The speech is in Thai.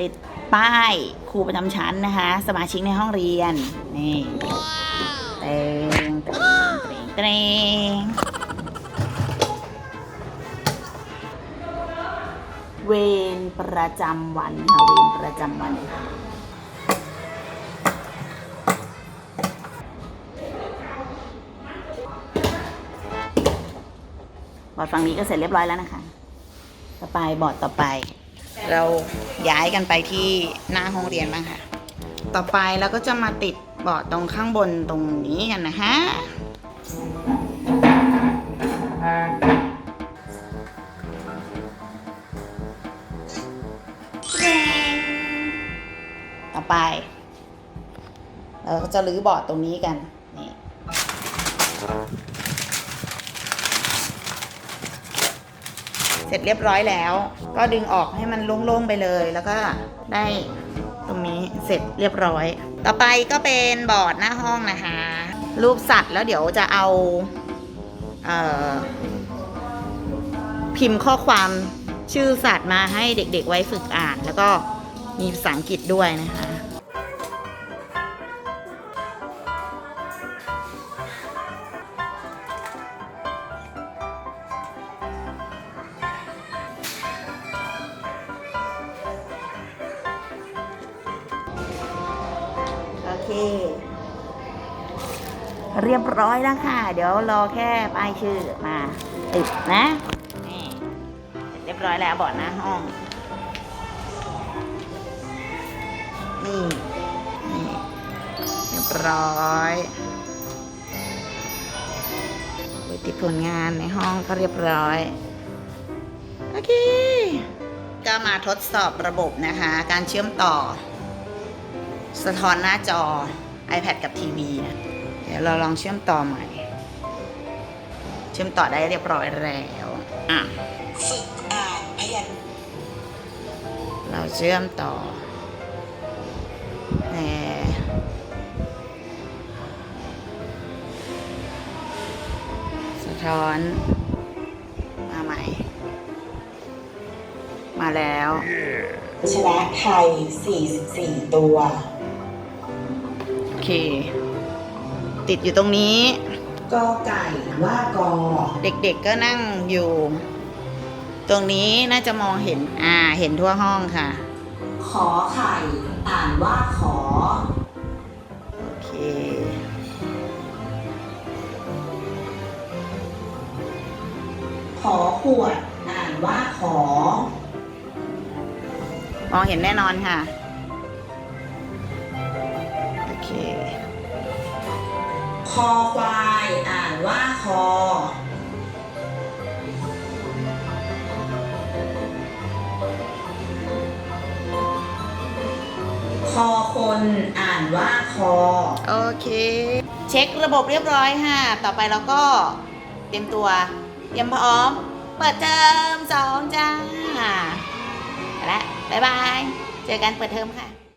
ติดป้ายครูประจำชั้นนะคะ สมาชิกในห้องเรียน นี่เตงเตงเตงเตงเวรประจำวันค่ะเวรประจำวันบอร์ดฝั่งนี้ก็เสร็จเรียบร้อยแล้วนะคะ ต่อไปบอร์ดต่อไป เราย้ายกันไปที่หน้าห้องเรียนบ้างค่ะ ต่อไปเราก็จะมาติดบอร์ดตรงข้างบนตรงนี้กันนะฮะต่อไป เราก็จะรื้อบอร์ดตรงนี้กัน นี่ เส ร็จเรียบร้อยแล้ว ก็ดึงออกให้มันโล่งๆไปเลย แล้วก็ได้ตรงนี้เสร็จเรียบร้อย ต่อไปก็เป็นบอร์ดหน้าห้องนะคะ รูปสัตว์แล้วเดี๋ยวจะเอาเออพิมพ์ข้อความชื่อสัตว์มาให้เด็กๆไว้ฝึกอ่าน แล้วก็มีภาษาอังกฤษด้วยนะคะ เคเรียบร้อยแล้วค่ะ เดี๋ยวรอแค่ป้ายชื่อมาติดนะนี่เรียบร้อยแล้วบอร์ดหน้าห้องนี่นี่เรียบร้อยติดผลงานในห้องก็เรียบร้อยโอเคก็มาทดสอบระบบนะคะ การเชื่อมต่อ สะท้อนหน้าจอ iPad กับทีวีนะ เดี๋ยวเราลองเชื่อมต่อใหม่ เชื่อมต่อได้เรียบร้อยแล้วอะฝึกอ่านพยัญชนะเราเชื่อมต่อแหมสะท้อน มาใหม่ มาแล้ว ชนะไทย 44 ตัว เค ติดอยู่ตรงนี้ กอไก่ว่ากอ เด็กๆก็นั่งอยู่ ตรงนี้น่าจะมองเห็น อ่า เห็นทั่วห้องค่ะ ขอไข่ อ่านว่าขอ โอเค ขอขวด อ่านว่าขอ มองเห็นแน่นอนค่ะ คอควายอ่านว่าคอ คอคนอ่านว่าคอ โอเค เช็คระบบเรียบร้อยค่ะ ต่อไปเราก็เตรียมตัว เตรียมพร้อม เปิดเทอมสองจ้าไปละบ๊ายบาย เจอกันเปิดเทอมค่ะ